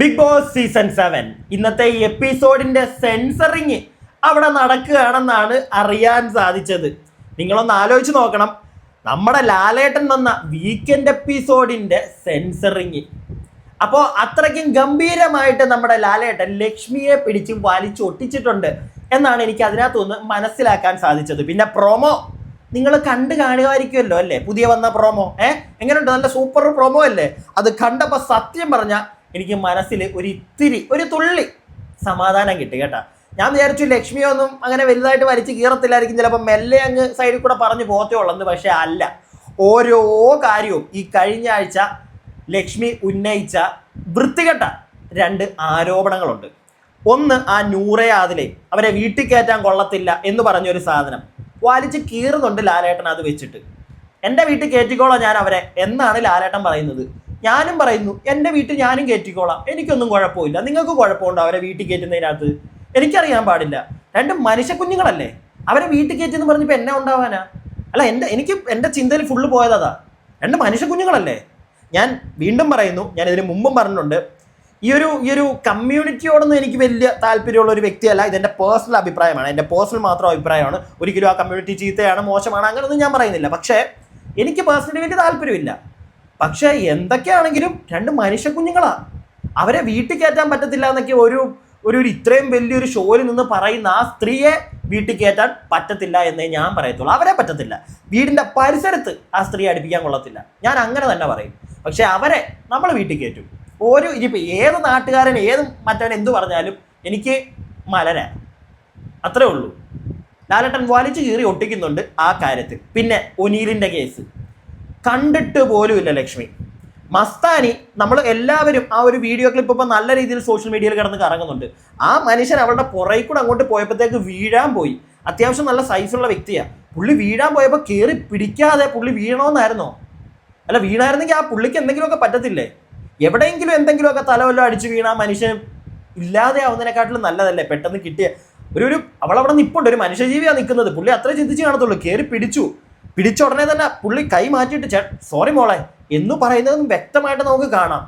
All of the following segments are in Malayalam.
ബിഗ് ബോസ് സീസൺ സെവൻ ഇന്നത്തെ എപ്പിസോഡിന്റെ സെൻസറിങ് അവിടെ നടക്കുകയാണെന്നാണ് അറിയാൻ സാധിച്ചത്. നിങ്ങളൊന്ന് ആലോചിച്ച് നോക്കണം. നമ്മുടെ ലാലേട്ടൻ വന്ന വീക്കെൻഡ് എപ്പിസോഡിന്റെ സെൻസറിങ് അപ്പോൾ അത്രയ്ക്കും ഗംഭീരമായിട്ട് നമ്മുടെ ലാലേട്ടൻ ലക്ഷ്മിയെ പിടിച്ച് വലിച്ചു ഒട്ടിച്ചിട്ടുണ്ട് എന്നാണ് എനിക്ക് അതിനകത്തുനിന്ന് മനസ്സിലാക്കാൻ സാധിച്ചത്. പിന്നെ പ്രൊമോ നിങ്ങൾ കണ്ടു കാണുമായിരിക്കുമല്ലോ അല്ലേ? പുതിയ വന്ന പ്രൊമോ ഏഹ് എങ്ങനെയുണ്ട്? നല്ല സൂപ്പർ പ്രൊമോ അല്ലേ? അത് കണ്ടപ്പോൾ സത്യം പറഞ്ഞാൽ എനിക്ക് മനസ്സിൽ ഒരു ഇത്തിരി ഒരു തുള്ളി സമാധാനം കിട്ടി കേട്ടാ. ഞാൻ വിചാരിച്ചു ലക്ഷ്മിയൊന്നും അങ്ങനെ വലുതായിട്ട് വലിച്ച് കീറത്തില്ലായിരിക്കും. ചിലപ്പോൾ മെല്ലെ അങ്ങ് സൈഡിൽ കൂടെ പറഞ്ഞു പോത്തേ ഉള്ളെന്ന് പക്ഷേ അല്ല. ഓരോ കാര്യവും ഈ കഴിഞ്ഞ ആഴ്ച ലക്ഷ്മി ഉന്നയിച്ച വൃത്തികെട്ട രണ്ട് ആരോപണങ്ങളുണ്ട്. ഒന്ന് ആ നൂറെ ആദിലെ അവരെ വീട്ടിൽ കയറ്റാൻ കൊള്ളത്തില്ല എന്ന് പറഞ്ഞൊരു സാധനം. വലിച്ച് കീറുന്നുണ്ട് ലാലേട്ടൻ അത് വെച്ചിട്ട്. എന്റെ വീട്ടിൽ കയറ്റിക്കോളാം ഞാൻ അവരെ എന്നാണ് ലാലേട്ടൻ പറയുന്നത്. ഞാനും പറയുന്നു എന്റെ വീട്ടിൽ ഞാനും കയറ്റിക്കോളാം എനിക്കൊന്നും കുഴപ്പമില്ല. നിങ്ങൾക്ക് കുഴപ്പമുണ്ടോ അവരെ വീട്ടിൽ കയറ്റുന്നതിനകത്ത് എനിക്കറിയാൻ പാടില്ല. രണ്ട് മനുഷ്യ കുഞ്ഞുങ്ങളല്ലേ. അവരെ വീട്ടിൽ കയറ്റിയെന്ന് പറഞ്ഞപ്പോൾ എന്നെ ഉണ്ടാവാനാ? അല്ല എന്റെ എനിക്ക് എന്റെ ചിന്തയിൽ ഫുള്ള് പോയതാ രണ്ട് മനുഷ്യ കുഞ്ഞുങ്ങളല്ലേ. ഞാൻ വീണ്ടും പറയുന്നു ഞാൻ ഇതിന് മുമ്പും പറഞ്ഞിട്ടുണ്ട്. ഈ ഒരു ഈ ഒരു കമ്മ്യൂണിറ്റിയോടൊന്നും എനിക്ക് വലിയ താല്പര്യമുള്ള ഒരു വ്യക്തിയല്ല. ഇതെന്റെ പേഴ്സണൽ അഭിപ്രായമാണ്. എന്റെ പേഴ്സണൽ മാത്രം അഭിപ്രായമാണ്. ഒരിക്കലും ആ കമ്മ്യൂണിറ്റി ചീത്തയാണ് മോശമാണ് അങ്ങനെയൊന്നും ഞാൻ പറയുന്നില്ല. പക്ഷേ എനിക്ക് പേഴ്സണലി വലിയ താല്പര്യമില്ല. പക്ഷേ എന്തൊക്കെയാണെങ്കിലും രണ്ട് മനുഷ്യ കുഞ്ഞുങ്ങളാണ് അവരെ വീട്ടിൽ കയറ്റാൻ പറ്റത്തില്ല എന്നൊക്കെ ഒരു ഒരു ഇത്രയും വലിയൊരു ഷോയിൽ നിന്ന് പറയുന്ന ആ സ്ത്രീയെ വീട്ടിൽ കയറ്റാൻ പറ്റത്തില്ല എന്നേ ഞാൻ പറയത്തുള്ളൂ. അവരെ പറ്റത്തില്ല. വീടിന്റെ പരിസരത്ത് ആ സ്ത്രീ അടുപ്പിക്കാൻ കൊള്ളത്തില്ല. ഞാൻ അങ്ങനെ തന്നെ പറയും. പക്ഷേ അവരെ നമ്മൾ വീട്ടിൽ കയറ്റും. ഒരു ഇനിയിപ്പോൾ ഏത് നാട്ടുകാരൻ ഏത് മറ്റവൻ എന്തു പറഞ്ഞാലും എനിക്ക് മലര. അത്രേ ഉള്ളൂ. ലാലട്ടൻ വലിച്ചു കീറി ഒട്ടിക്കുന്നുണ്ട് ആ കാര്യത്തിൽ. പിന്നെ ഒനീലിന്റെ കേസ്. കണ്ടിട്ട് പോലുമില്ല ലക്ഷ്മി. മസ്താനി നമ്മൾ എല്ലാവരും ആ ഒരു വീഡിയോ ക്ലിപ്പ് ഇപ്പം നല്ല രീതിയിൽ സോഷ്യൽ മീഡിയയിൽ കിടന്ന് കറങ്ങുന്നുണ്ട്. ആ മനുഷ്യൻ അവളുടെ പുറകിൽ കൂടെ അങ്ങോട്ട് പോയപ്പോഴത്തേക്ക് വീഴാൻ പോയി. അത്യാവശ്യം നല്ല സൈസുള്ള വ്യക്തിയാണ് പുള്ളി വീഴാൻ പോയപ്പോൾ കയറി പിടിക്കാതെ പുള്ളി വീണോന്നായിരുന്നോ? അല്ല വീണായിരുന്നെങ്കിൽ ആ പുള്ളിക്ക് എന്തെങ്കിലുമൊക്കെ പറ്റത്തില്ലേ? എവിടെയെങ്കിലും എന്തെങ്കിലുമൊക്കെ തലവല്ലോ അടിച്ച് വീണ ആ മനുഷ്യൻ ഇല്ലാതെ ആവുന്നതിനെക്കാട്ടിലും നല്ലതല്ലേ? പെട്ടെന്ന് കിട്ടിയ ഒരു ഒരു അവളവിടെ നിപ്പുണ്ട്. ഒരു മനുഷ്യജീവിയാണ് നിൽക്കുന്നത്. പുള്ളി അത്രേ ചിന്തിച്ച് കാണത്തുള്ളൂ. കയറി പിടിച്ചു. പിടിച്ച ഉടനെ തന്നെ പുള്ളി കൈ മാറ്റിയിട്ട് ചേ സോറി മോളെ എന്ന് പറയുന്നതും വ്യക്തമായിട്ട് നമുക്ക് കാണാം.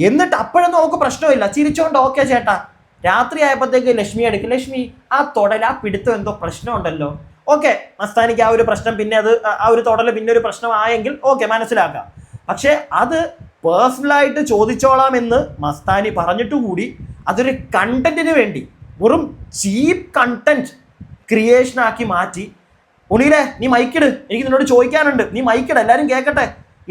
എന്നിട്ട് അപ്പോഴൊന്നും നമുക്ക് പ്രശ്നമില്ല. ചിരിച്ചോണ്ട് ഓക്കെ ചേട്ടാ രാത്രി ആയപ്പോഴത്തേക്ക് ലക്ഷ്മി എടുക്കും. ലക്ഷ്മി ആ തൊടൽ ആ പിടുത്തം എന്തോ പ്രശ്നമുണ്ടല്ലോ. ഓക്കെ മസ്താനിക്ക് ആ ഒരു പ്രശ്നം പിന്നെ അത് ആ- ഒരു തൊടൽ പിന്നെ ഒരു പ്രശ്നമായെങ്കിൽ ഓക്കെ മനസ്സിലാക്കാം. പക്ഷേ അത് പേഴ്സണലായിട്ട് ചോദിച്ചോളാം എന്ന് മസ്താനി പറഞ്ഞിട്ട് കൂടി അതൊരു കണ്ടന്റിന് വേണ്ടി വെറും ചീപ്പ് കണ്ടന്റ് ക്രിയേഷനാക്കി മാറ്റി ഉണീലെ നീ മൈക്കിട് എനിക്ക് നിന്നോട് ചോദിക്കാനുണ്ട്. നീ മൈക്കിട് എല്ലാവരും കേൾക്കട്ടെ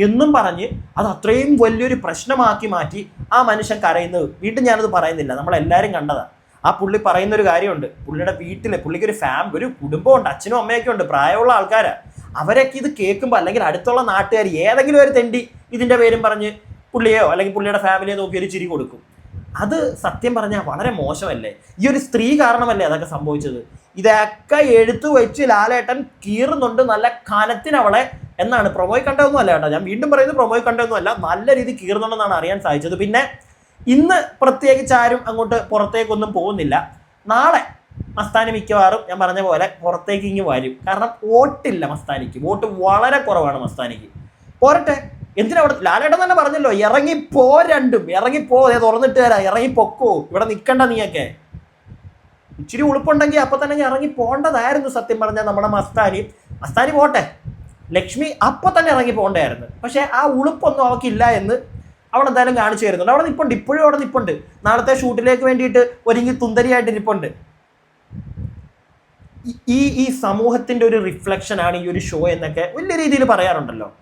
എന്നും പറഞ്ഞ് അത് അത്രയും വലിയൊരു പ്രശ്നമാക്കി മാറ്റി ആ മനുഷ്യൻ കരയുന്നത്. വീട്ടിൽ ഞാനത് പറയുന്നില്ല. നമ്മളെല്ലാവരും കണ്ടതാ. ആ പുള്ളി പറയുന്ന ഒരു കാര്യമുണ്ട്. പുള്ളിയുടെ വീട്ടിൽ പുള്ളിക്ക് ഒരു ഫാം ഒരു കുടുംബമുണ്ട്. അച്ഛനും അമ്മയൊക്കെ ഉണ്ട്. പ്രായമുള്ള ആൾക്കാരാണ് അവരൊക്കെ ഇത് കേൾക്കുമ്പോൾ അല്ലെങ്കിൽ അടുത്തുള്ള നാട്ടുകാർ ഏതെങ്കിലും ഒരു തെണ്ടി ഇതിന്റെ പേരും പറഞ്ഞ് പുള്ളിയോ അല്ലെങ്കിൽ പുള്ളിയുടെ ഫാമിലിയെ നോക്കി ഒരു ചിരി കൊടുക്കും. അത് സത്യം പറഞ്ഞാൽ വളരെ മോശമല്ലേ? ഈ ഒരു സ്ത്രീ കാരണമല്ലേ അതൊക്കെ സംഭവിച്ചത്? ഇതൊക്കെ എഴുത്തു വെച്ച് ലാലേട്ടൻ കീറുന്നുണ്ട്. നല്ല കനത്തിനവളെ എന്നാണ്. പ്രൊമോയ് കണ്ടതൊന്നും അല്ല കേട്ടോ. ഞാൻ വീണ്ടും പറയുന്നത് പ്രൊമോയ് കണ്ടതൊന്നും അല്ല. നല്ല രീതി കീറുന്നുണ്ടെന്നാണ് അറിയാൻ സാധിച്ചത്. പിന്നെ ഇന്ന് പ്രത്യേകിച്ച് ആരും അങ്ങോട്ട് പുറത്തേക്കൊന്നും പോകുന്നില്ല. നാളെ മസ്താനി മിക്കവാറും ഞാൻ പറഞ്ഞ പോലെ പുറത്തേക്ക് ഇങ്ങ് വരും. കാരണം വോട്ടില്ല മസ്താനിക്ക്. വോട്ട് വളരെ കുറവാണ് മസ്താനിക്ക്. പോരട്ടെ. എന്തിനാ അവിടെ? ലാലേട്ടൻ തന്നെ പറഞ്ഞല്ലോ ഇറങ്ങി രണ്ടും. ഇറങ്ങി തുറന്നിട്ട് തരാം. ഇറങ്ങി ഇവിടെ നിൽക്കണ്ട നീയൊക്കെ. ഇച്ചിരി ഉളുപ്പുണ്ടെങ്കിൽ അപ്പൊ തന്നെ ഞാൻ ഇറങ്ങി പോണ്ടതായിരുന്നു സത്യം പറഞ്ഞാൽ നമ്മുടെ മസ്താരി മസ്താരി പോട്ടെ ലക്ഷ്മി അപ്പൊ തന്നെ ഇറങ്ങി പോകേണ്ടായിരുന്നു പക്ഷെ ആ ഉളുപ്പൊന്നും അവക്കില്ല എന്ന് അവൾ എന്തായാലും കാണിച്ചു തരുന്നുണ്ട്. അവിടെ നിപ്പുണ്ട്. ഇപ്പോഴും അവിടെ നിപ്പുണ്ട്. നാളത്തെ ഷൂട്ടിലേക്ക് വേണ്ടിയിട്ട് ഒരുങ്ങി തുന്തരിയായിട്ട് നിപ്പുണ്ട് ഈ- ഈ സമൂഹത്തിന്റെ ഒരു റിഫ്ലക്ഷൻ ആണ് ഈ ഒരു ഷോ എന്നൊക്കെ വലിയ രീതിയിൽ പറയാറുണ്ടല്ലോ.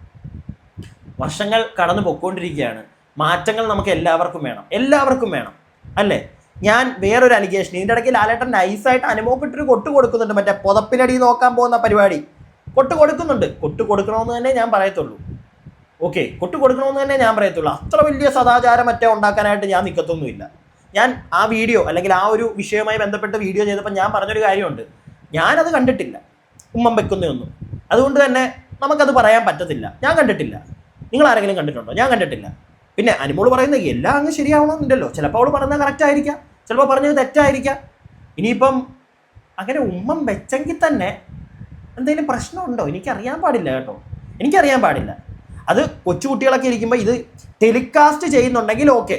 വർഷങ്ങൾ കടന്നു പോയിക്കൊണ്ടിരിക്കുകയാണ് മാറ്റങ്ങൾ നമുക്ക് എല്ലാവർക്കും വേണം. എല്ലാവർക്കും വേണം. അല്ലേ? ഞാൻ വേറൊരു അലിഗേഷൻ ഇതിന്റെ ഇടയ്ക്ക് ലാലേട്ടൻ നൈസായിട്ട് അനുഭവപ്പെട്ടൊരു കൊട്ട് കൊടുക്കുന്നുണ്ട്. മറ്റേ പുതപ്പിനടി നോക്കാൻ പോകുന്ന പരിപാടി. കൊട്ട് കൊടുക്കുന്നുണ്ട്. കൊട്ട് കൊടുക്കണമെന്ന് തന്നെ ഞാൻ പറയത്തുള്ളൂ. ഓക്കെ കൊട്ട് കൊടുക്കണമെന്ന് തന്നെ ഞാൻ പറയത്തുള്ളൂ. അത്ര വലിയ സദാചാരം മറ്റേ ഉണ്ടാക്കാനായിട്ട് ഞാൻ നിൽക്കത്തൊന്നുമില്ല ഞാൻ ആ വീഡിയോ അല്ലെങ്കിൽ ആ ഒരു വിഷയവുമായി ബന്ധപ്പെട്ട വീഡിയോ ചെയ്തപ്പോൾ ഞാൻ പറഞ്ഞൊരു കാര്യമുണ്ട്. ഞാനത് കണ്ടിട്ടില്ല. ഉമ്മം വെക്കുന്നതൊന്നും. അതുകൊണ്ട് തന്നെ നമുക്കത് പറയാൻ പറ്റത്തില്ല. ഞാൻ കണ്ടിട്ടില്ല. നിങ്ങൾ ആരെങ്കിലും കണ്ടിട്ടുണ്ടോ? ഞാൻ കണ്ടിട്ടില്ല. പിന്നെ അനുമോൾ പറയുന്നത് എല്ലാം അങ്ങ് ശരിയാവണമെന്നുണ്ടല്ലോ. ചിലപ്പോൾ അവൾ പറയുന്നത് കറക്റ്റ് ആയിരിക്കാം. ചിലപ്പോൾ പറഞ്ഞത് തെറ്റായിരിക്കാം. ഇനിയിപ്പം അങ്ങനെ ഉമ്മം വെച്ചെങ്കിൽ തന്നെ എന്തെങ്കിലും പ്രശ്നമുണ്ടോ? എനിക്കറിയാൻ പാടില്ല കേട്ടോ. എനിക്കറിയാൻ പാടില്ല. അത് കൊച്ചുകുട്ടികളൊക്കെ ഇരിക്കുമ്പോൾ ഇത് ടെലികാസ്റ്റ് ചെയ്യുന്നുണ്ടെങ്കിൽ ഓക്കെ.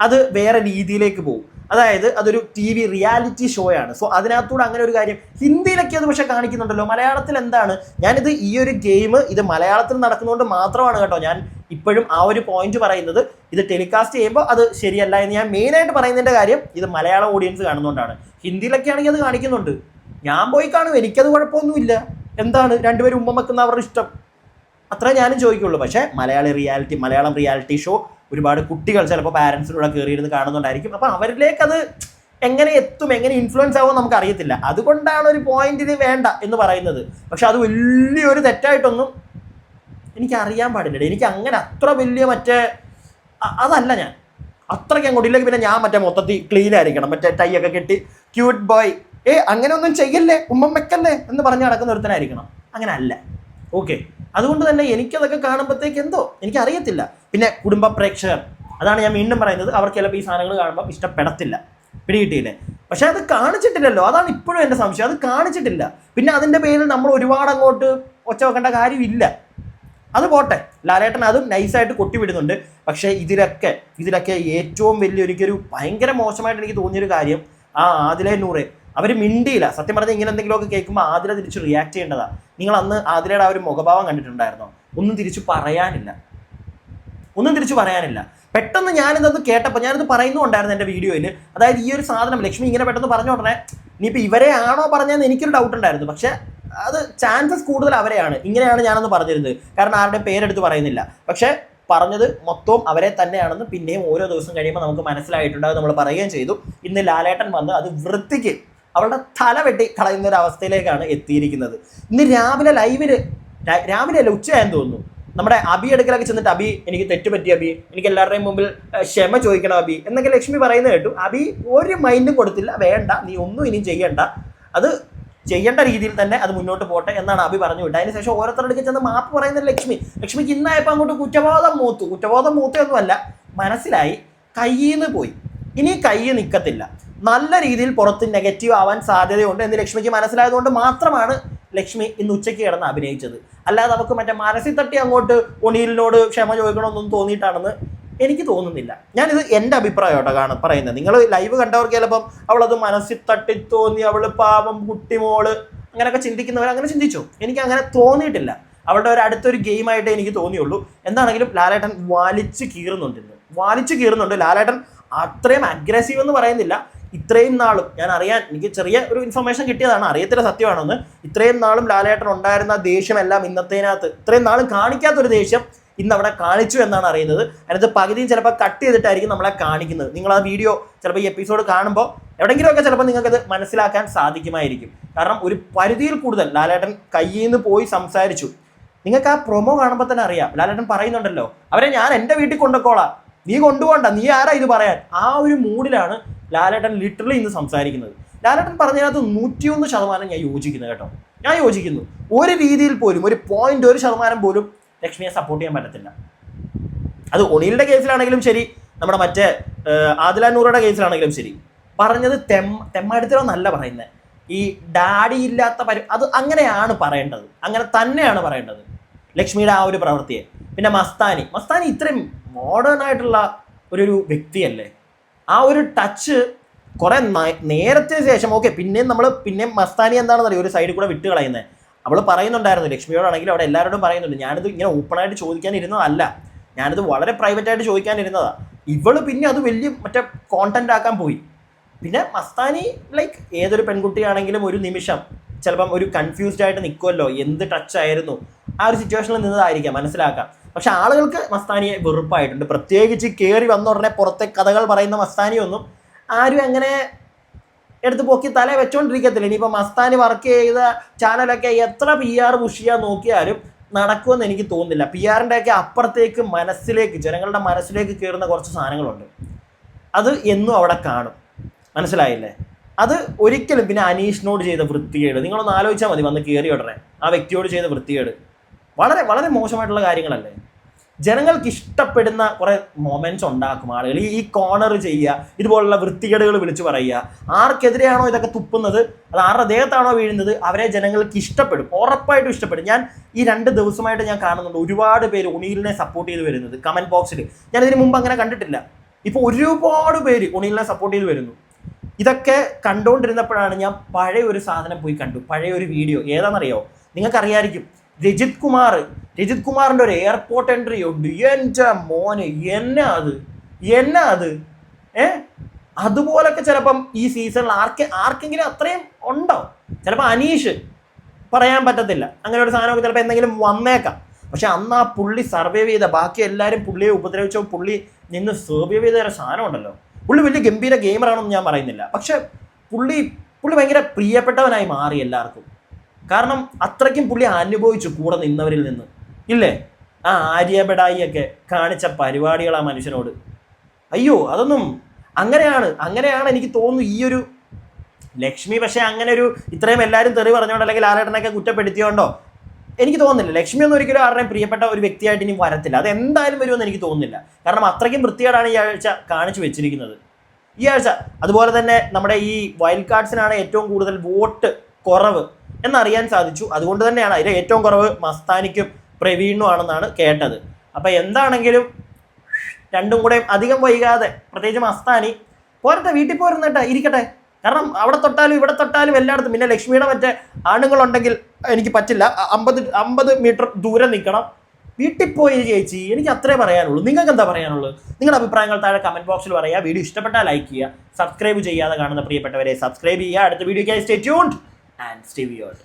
അത് വേറെ രീതിയിലേക്ക് പോകും. അതായത് അതൊരു ടി വി റിയാലിറ്റി ഷോ ആണ് സോ അതിനകത്തൂടെ അങ്ങനെ ഒരു കാര്യം ഹിന്ദിയിലൊക്കെ അത് പക്ഷേ കാണിക്കുന്നുണ്ടല്ലോ. മലയാളത്തിൽ എന്താണ്? ഞാനിത് ഈ ഒരു ഗെയിം ഇത് മലയാളത്തിൽ നടക്കുന്നതുകൊണ്ട് മാത്രമാണ് കേട്ടോ ഞാൻ ഇപ്പോഴും ആ ഒരു പോയിന്റ് പറയുന്നത് ഇത് ടെലികാസ്റ്റ് ചെയ്യുമ്പോൾ അത് ശരിയല്ല എന്ന് ഞാൻ മെയിനായിട്ട് പറയുന്നതിന്റെ കാര്യം ഇത് മലയാളം ഓഡിയൻസ് കാണുന്നതുകൊണ്ടാണ് ഹിന്ദിയിലൊക്കെ ആണെങ്കിൽ അത് കാണിക്കുന്നുണ്ട്. ഞാൻ പോയി കാണും എനിക്കത് കുഴപ്പമൊന്നുമില്ല. എന്താണ്? രണ്ടുപേരും ഉമ്മ വെക്കുന്ന അവരുടെ ഇഷ്ടം. അത്ര ഞാനും ചോദിക്കുള്ളൂ. പക്ഷേ Malayali reality Malayalam reality show ഒരുപാട് കുട്ടികൾ ചിലപ്പോൾ പാരൻസിലൂടെ കയറിയിരുന്ന് കാണുന്നുണ്ടായിരിക്കും. അപ്പോൾ അവരിലേക്ക് അത് എങ്ങനെ എത്തും എങ്ങനെ ഇൻഫ്ലുവൻസ് ആവുമെന്ന് നമുക്ക് അറിയത്തില്ല അതുകൊണ്ടാണ് ഒരു പോയിന്റിന് വേണ്ട എന്ന് പറയുന്നത്. പക്ഷെ അത് വലിയൊരു തെറ്റായിട്ടൊന്നും എനിക്ക് അറിയാൻ പാടില്ല എനിക്ക് അങ്ങനെ അത്ര വലിയ മറ്റേ അതല്ല ഞാൻ. അത്രയ്ക്ക് അങ്ങോട്ട് ഇല്ലെങ്കിൽ പിന്നെ ഞാൻ മറ്റേ മൊത്തത്തിൽ ക്ലീൻ ആയിരിക്കണം. മറ്റേ ടൈ ഒക്കെ കെട്ടി ക്യൂട്ട് ബോയ് ഏ അങ്ങനെ ഒന്നും ചെയ്യല്ലേ? വെക്കല്ലേ എന്ന് പറഞ്ഞ് നടക്കുന്ന ഒരുത്തനായിരിക്കണം. അങ്ങനെ അല്ല ഓക്കെ അതുകൊണ്ട് തന്നെ എനിക്കതൊക്കെ കാണുമ്പോഴത്തേക്ക് എന്തോ? എനിക്ക് അറിയത്തില്ല പിന്നെ കുടുംബ പ്രേക്ഷകർ. അതാണ് ഞാൻ വീണ്ടും പറയുന്നത്. അവർക്ക് ചിലപ്പോൾ ഈ സാധനങ്ങൾ കാണുമ്പോൾ ഇഷ്ടപ്പെടത്തില്ല. പിടികിട്ടിയില്ലേ? പക്ഷെ അത് കാണിച്ചിട്ടില്ലല്ലോ. അതാണ് ഇപ്പോഴും എന്റെ സംശയം. അത് കാണിച്ചിട്ടില്ല. പിന്നെ അതിന്റെ പേരിൽ നമ്മൾ ഒരുപാട് അങ്ങോട്ട് ഒച്ച വെക്കേണ്ട കാര്യമില്ല. അത് പോട്ടെ. ലാലേട്ടൻ അതും നൈസായിട്ട് കൊട്ടിവിടുന്നുണ്ട് പക്ഷേ ഇതിലൊക്കെ ഇതിലൊക്കെ ഏറ്റവും വലിയ എനിക്കൊരു ഭയങ്കര മോശമായിട്ട് എനിക്ക് തോന്നിയൊരു കാര്യം ആ ആദിലെ നൂറെ. അവർ മിണ്ടിയില്ല. സത്യം പറഞ്ഞാൽ ഇങ്ങനെ എന്തെങ്കിലുമൊക്കെ കേൾക്കുമ്പോൾ ആദില തിരിച്ച് റിയാക്ട് ചെയ്യേണ്ടതാ. നിങ്ങൾ അന്ന് ആദിലയുടെ ആ ഒരു മുഖഭാവം കണ്ടിട്ടുണ്ടായിരുന്നോ? ഒന്നും തിരിച്ചു പറയാനില്ല. ഒന്നും തിരിച്ചു പറയാനില്ല. പെട്ടെന്ന് ഞാനിതൊന്ന് കേട്ടപ്പോൾ ഞാനിത് പറയുന്നുണ്ടായിരുന്നു എന്റെ വീഡിയോയിൽ അതായത് ഈ ഒരു സാധനം ലക്ഷ്മി ഇങ്ങനെ പെട്ടെന്ന് പറഞ്ഞ ഉടനെ ഇനിയിപ്പോൾ ഇവരെ ആണോ പറഞ്ഞതെന്ന് എനിക്കൊരു ഡൗട്ട് ഉണ്ടായിരുന്നു. പക്ഷേ അത് ചാൻസസ് കൂടുതൽ അവരെയാണ്. ഇങ്ങനെയാണ് ഞാനൊന്ന് പറഞ്ഞിരുന്നത്. കാരണം ആരുടെ പേരെടുത്ത് പറയുന്നില്ല. പക്ഷേ പറഞ്ഞത് മൊത്തവും അവരെ തന്നെയാണെന്ന് പിന്നെയും ഓരോ ദിവസം കഴിയുമ്പോൾ നമുക്ക് മനസ്സിലായിട്ടുണ്ട്. അത് നമ്മൾ പറയുകയും ചെയ്തു. ഇന്ന് ലാലേട്ടൻ വന്ന് അത് വൃത്തിക്ക് അവളുടെ തല വെട്ടി കളയുന്ന ഒരു അവസ്ഥയിലേക്കാണ് എത്തിയിരിക്കുന്നത്. ഇന്ന് രാവിലെ ലൈവിൽ രാവിലെ അല്ല ഉച്ചയായെന്ന് തോന്നുന്നു. നമ്മുടെ അബി അടുക്കലൊക്കെ ചെന്നിട്ട് അബി എനിക്ക് തെറ്റുപറ്റി അബി. എനിക്ക് എല്ലാവരുടെയും മുമ്പിൽ ക്ഷമ ചോദിക്കണം അബി. എന്നൊക്കെ ലക്ഷ്മി പറയുന്നത് കേട്ടു. അബി ഒരു മൈൻഡും കൊടുത്തില്ല. വേണ്ട നീ ഒന്നും ഇനിയും ചെയ്യണ്ട. അത് ചെയ്യേണ്ട രീതിയിൽ തന്നെ അത് മുന്നോട്ട് പോട്ടെ എന്നാണ് അഭി പറഞ്ഞു വിട്ടത്. അതിനുശേഷം ഓരോരുത്തരുടെ ചെന്ന് മാപ്പ് പറയുന്ന ലക്ഷ്മി. ലക്ഷ്മിക്ക് ഇന്നായപ്പോൾ അങ്ങോട്ട് കുറ്റബോധം മൂത്തു. കുറ്റബോധം മൂത്തൊന്നുമല്ല മനസ്സിലായി കയ്യിൽ നിന്ന് പോയി. ഇനി കൈ നിൽക്കത്തില്ല നല്ല രീതിയിൽ പുറത്ത് നെഗറ്റീവ് ആവാൻ സാധ്യതയുണ്ട് എന്ന് ലക്ഷ്മിക്ക് മനസ്സിലായതുകൊണ്ട് മാത്രമാണ് ലക്ഷ്മി ഇന്ന് ഉച്ചയ്ക്ക് കിടന്ന് അഭിനയിച്ചത്. അല്ലാതെ നമുക്ക് മറ്റേ മനസ്സിൽ തട്ടി അങ്ങോട്ട് ഒണിയിലിനോട് ക്ഷമ ചോദിക്കണമെന്നൊന്നും തോന്നിയിട്ടാണെന്ന് എനിക്ക് തോന്നുന്നില്ല. ഞാനിത് എന്റെ അഭിപ്രായം കേട്ടോ പറയുന്നത്. നിങ്ങൾ ലൈവ് കണ്ടവർക്ക് ചിലപ്പം അവളത് മനസ്സിൽ തട്ടി തോന്നി അവൾ പാവം കുട്ടിമോൾ അങ്ങനെയൊക്കെ ചിന്തിക്കുന്നവർ അങ്ങനെ ചിന്തിച്ചു. എനിക്ക് അങ്ങനെ തോന്നിയിട്ടില്ല. അവളുടെ ഒരു അടുത്തൊരു ഗെയിമായിട്ട് എനിക്ക് തോന്നിയുള്ളൂ. എന്താണെങ്കിലും ലാലേട്ടൻ വലിച്ച് കീറുന്നുണ്ട് ഇന്ന്. വലിച്ച് കീറുന്നുണ്ട്. ലാലേട്ടൻ അത്രയും അഗ്രസീവ് എന്ന് പറയുന്നില്ല. ഇത്രയും നാളും ഞാൻ അറിയാൻ എനിക്ക് ചെറിയ ഒരു ഇൻഫർമേഷൻ കിട്ടിയതാണ്. അറിയത്തില്ല സത്യമാണെന്ന്. ഇത്രയും നാളും ലാലേട്ടൻ ഉണ്ടായിരുന്ന ദേഷ്യമെല്ലാം ഇന്നത്തേനകത്ത് ഇത്രയും നാളും കാണിക്കാത്തൊരു ദേഷ്യം ഇന്ന് അവിടെ കാണിച്ചു എന്നാണ് അറിയുന്നത്. അതിനകത്ത് പകുതിയും ചിലപ്പോൾ കട്ട് ചെയ്തിട്ടായിരിക്കും നമ്മളെ കാണിക്കുന്നത്. നിങ്ങൾ ആ വീഡിയോ ചിലപ്പോൾ ഈ എപ്പിസോഡ് കാണുമ്പോൾ എവിടെയെങ്കിലുമൊക്കെ ചിലപ്പോൾ നിങ്ങൾക്കത് മനസ്സിലാക്കാൻ സാധിക്കുമായിരിക്കും. കാരണം ഒരു പരിധിയിൽ കൂടുതൽ ലാലേട്ടൻ കയ്യിൽ നിന്ന് പോയി സംസാരിച്ചു. നിങ്ങൾക്ക് ആ പ്രൊമോ കാണുമ്പോൾ തന്നെ അറിയാം. ലാലേട്ടൻ പറയുന്നുണ്ടല്ലോ അവരെ ഞാൻ എന്റെ വീട്ടിൽ കൊണ്ടുപോകോളാം നീ കൊണ്ടുപോകണ്ട. നീ ആരാ ഇത് പറയാൻ? ആ ഒരു മൂഡിലാണ് ലാലേട്ടൻ ലിറ്ററലി ഇന്ന് സംസാരിക്കുന്നത്. ലാലേട്ടൻ പറഞ്ഞതിനകത്ത് നൂറ്റിയൊന്ന് ശതമാനം ഞാൻ യോജിക്കുന്നു കേട്ടോ. ഞാൻ യോജിക്കുന്നു. ഒരു രീതിയിൽ പോലും ഒരു പോയിന്റ് ഒരു ശതമാനം പോലും ലക്ഷ്മിയെ സപ്പോർട്ട് ചെയ്യാൻ പറ്റത്തില്ല. അത് ഒണിലിന്റെ കേസിലാണെങ്കിലും ശരി നമ്മുടെ മറ്റേ ആദിലാനൂറുടെ ആദില നൂറുടെ കേസിലാണെങ്കിലും ശരി. പറഞ്ഞത് തെം നല്ല പറയുന്നത് ഈ ഡാഡി ഇല്ലാത്ത പരി അത് അങ്ങനെയാണ് പറയേണ്ടത്. അങ്ങനെ തന്നെയാണ് പറയേണ്ടത്. ലക്ഷ്മിയുടെ ആ ഒരു പ്രവൃത്തിയെ. പിന്നെ മസ്താനി. മസ്താനി ഇത്രയും മോഡേൺ ആയിട്ടുള്ള ഒരു വ്യക്തിയല്ലേ. ആ ഒരു ടച്ച് കുറെ നേരത്തെ ശേഷം ഓക്കെ പിന്നെയും നമ്മൾ പിന്നെയും മസ്താനി എന്താണെന്ന് അറിയാം ഒരു സൈഡിൽ കൂടെ വിട്ട് കളയുന്നത് അവൾ പറയുന്നുണ്ടായിരുന്നു ലക്ഷ്മിയോടാണെങ്കിലും അവിടെ എല്ലാവരോടും പറയുന്നുണ്ട് ഞാനിത് ഇങ്ങനെ ഓപ്പണായിട്ട് ചോദിക്കാൻ ഇരുന്നതല്ല ഞാനിത് വളരെ പ്രൈവറ്റ് ആയിട്ട് ചോദിക്കാൻ ഇരുന്നതാ ഇവൾ പിന്നെ അത് വലിയ മറ്റേ കോണ്ടന്റ് ആക്കാൻ പോയി. പിന്നെ മസ്താനി ലൈക്ക് ഏതൊരു പെൺകുട്ടിയാണെങ്കിലും ഒരു നിമിഷം ചിലപ്പം ഒരു കൺഫ്യൂസ്ഡ് ആയിട്ട് നിൽക്കുമല്ലോ എന്ത് ടച്ച് ആയിരുന്നു ആ ഒരു സിറ്റുവേഷനിൽ നിന്നതായിരിക്കാം മനസ്സിലാക്കാം. പക്ഷെ ആളുകൾക്ക് മസ്താനിയെ വെറുപ്പായിട്ടുണ്ട്. പ്രത്യേകിച്ച് കയറി വന്ന ഉടനെ പുറത്തെ കഥകൾ പറയുന്ന മസ്താനിയൊന്നും ആരും അങ്ങനെ എടുത്ത് പൊക്കി തല വെച്ചോണ്ടിരിക്കത്തില്ല. ഇനിയിപ്പോൾ മസ്താനി വർക്ക് ചെയ്ത ചാനലൊക്കെ എത്ര പി ആർ പുഷ് ചെയ്യാൻ നോക്കിയാലും നടക്കുമെന്ന് എനിക്ക് തോന്നുന്നില്ല. പി ആറിന്റെ ഒക്കെ അപ്പുറത്തേക്ക് മനസ്സിലേക്ക് ജനങ്ങളുടെ മനസ്സിലേക്ക് കയറുന്ന കുറച്ച് സാധനങ്ങളുണ്ട്. അത് എന്നും അവിടെ കാണും. മനസ്സിലായില്ലേ? അത് ഒരിക്കലും പിന്നെ അനീഷിനോട് ചെയ്ത വൃത്തികേട്. നിങ്ങളൊന്ന് ആലോചിച്ചാൽ മതി വന്ന് കയറി ഉടനെ. ആ വ്യക്തിയോട് ചെയ്ത വൃത്തികേട്. വളരെ വളരെ മോശമായിട്ടുള്ള കാര്യങ്ങളല്ലേ? ജനങ്ങൾക്ക് ഇഷ്ടപ്പെടുന്ന കുറെ മൊമെന്റ്സ് ഉണ്ടാക്കും ആളുകൾ. ഈ കോണർ ചെയ്യുക ഇതുപോലുള്ള വൃത്തികേടുകൾ വിളിച്ചു പറയുക. ആർക്കെതിരെയാണോ ഇതൊക്കെ തുപ്പുന്നത്? അത് ആരുടെ ദേഹത്താണോ വീഴുന്നത്? അവരെ ജനങ്ങൾക്ക് ഇഷ്ടപ്പെടും. ഉറപ്പായിട്ടും ഇഷ്ടപ്പെടും. ഞാൻ ഈ രണ്ട് ദിവസമായിട്ട് ഞാൻ കാണുന്നുണ്ട്. ഒരുപാട് പേര് ഉണിയിലിനെ സപ്പോർട്ട് ചെയ്ത് വരുന്നത്. കമന്റ് ബോക്സിൽ ഞാൻ ഇതിനു മുമ്പ് അങ്ങനെ കണ്ടിട്ടില്ല. ഇപ്പോൾ ഒരുപാട് പേര് ഉണീലിനെ സപ്പോർട്ട് ചെയ്ത് വരുന്നു. ഇതൊക്കെ കണ്ടുകൊണ്ടിരുന്നപ്പോഴാണ് ഞാൻ പഴയ ഒരു സാധനം പോയി കണ്ടു. പഴയ ഒരു വീഡിയോ ഏതാണെന്നറിയോ? നിങ്ങൾക്കറിയായിരിക്കും. രജിത് കുമാർ രജിത് കുമാറിന്റെ ഒരു എയർപോർട്ട് എൻട്രി ഉണ്ട്. എന്റെ മോന് എന്നാ അത്? എന്നാ അത്? ഏ? അതുപോലൊക്കെ ചിലപ്പം ഈ സീസണിൽ ആർക്ക് ആർക്കെങ്കിലും അത്രയും ഉണ്ടോ? ചിലപ്പോൾ അനീഷ് പറയാൻ പറ്റത്തില്ല. അങ്ങനെ ഒരു സാധനമൊക്കെ ചിലപ്പോൾ എന്തെങ്കിലും വന്നേക്കാം. പക്ഷെ അന്ന് ആ പുള്ളി സർവൈവ് ചെയ്ത ബാക്കി എല്ലാവരും പുള്ളിയെ ഉപദ്രവിച്ചോ പുള്ളി നിന്ന് സർവൈവ് ചെയ്ത ഒരു സാധനം ഉണ്ടല്ലോ. പുള്ളി വലിയ ഗംഭീര ഗെയിമറാണെന്ന് ഞാൻ പറയുന്നില്ല. പക്ഷെ പുള്ളി പുള്ളി ഭയങ്കര പ്രിയപ്പെട്ടവനായി മാറി എല്ലാവർക്കും. കാരണം അത്രയ്ക്കും പുള്ളി അനുഭവിച്ചു കൂടെ നിന്നവരിൽ നിന്ന്. ഇല്ലേ? ആ ആര്യ ഒക്കെ കാണിച്ച പരിപാടികൾ ആ മനുഷ്യനോട്. അയ്യോ അതൊന്നും അങ്ങനെയാണ് അങ്ങനെയാണ് എനിക്ക് തോന്നുന്നു ഈ ഒരു ലക്ഷ്മി പക്ഷേ അങ്ങനെ ഒരു ഇത്രയും എല്ലാവരും തെറി പറഞ്ഞോണ്ട് അല്ലെങ്കിൽ ആരേട്ടനൊക്കെ കുറ്റപ്പെടുത്തിയോണ്ടോ? എനിക്ക് തോന്നുന്നില്ല. ലക്ഷ്മി ഒന്നും ഒരിക്കലും ആരുടെയും പ്രിയപ്പെട്ട ഒരു വ്യക്തിയായിട്ട് ഇനി വരത്തില്ല. അത് എന്തായാലും വരുമെന്ന് എനിക്ക് തോന്നുന്നില്ല. കാരണം അത്രയ്ക്കും വൃത്തികേടാണ് ഈ ആഴ്ച കാണിച്ചു വെച്ചിരിക്കുന്നത്. ഈ ആഴ്ച അതുപോലെ തന്നെ നമ്മുടെ ഈ വൈൽഡ് കാർഡ്സിനാണ് ഏറ്റവും കൂടുതൽ വോട്ട് കുറവ് എന്നറിയാൻ സാധിച്ചു. അതുകൊണ്ട് തന്നെയാണ് അതിൽ ഏറ്റവും കുറവ് മസ്താനിക്കും പ്രവീണിനും ആണെന്നാണ് കേട്ടത്. അപ്പം എന്താണെങ്കിലും രണ്ടും കൂടെ അധികം വൈകാതെ പ്രത്യേകിച്ച് മസ്താനി പോരട്ടെ വീട്ടിൽ പോരുന്നേട്ട ഇരിക്കട്ടെ. കാരണം അവിടെ തൊട്ടാലും ഇവിടെ തൊട്ടാലും എല്ലായിടത്തും പിന്നെ ലക്ഷ്മിയുടെ മറ്റേ ആണുങ്ങളുണ്ടെങ്കിൽ എനിക്ക് പറ്റില്ല. അമ്പത് അമ്പത് മീറ്റർ ദൂരം നിൽക്കണം. വീട്ടിൽ പോയി ചേച്ചി എനിക്ക് അത്രേ പറയാനുള്ളൂ. നിങ്ങൾക്ക് എന്താ പറയാനുള്ളത്? നിങ്ങളുടെ അഭിപ്രായങ്ങൾ താഴെ കമന്റ് ബോക്സിൽ പറയുക വീഡിയോ ഇഷ്ടപ്പെട്ടാൽ ലൈക്ക് ചെയ്യുക. സബ്സ്ക്രൈബ് ചെയ്യാതെ കാണുന്ന പ്രിയപ്പെട്ടവരെ സബ്സ്ക്രൈബ് ചെയ്യുക. അടുത്ത വീഡിയോയ്ക്കായി സ്റ്റേ ട്യൂൺഡ് ആൻഡ് സ്റ്റേ വിയോഡ്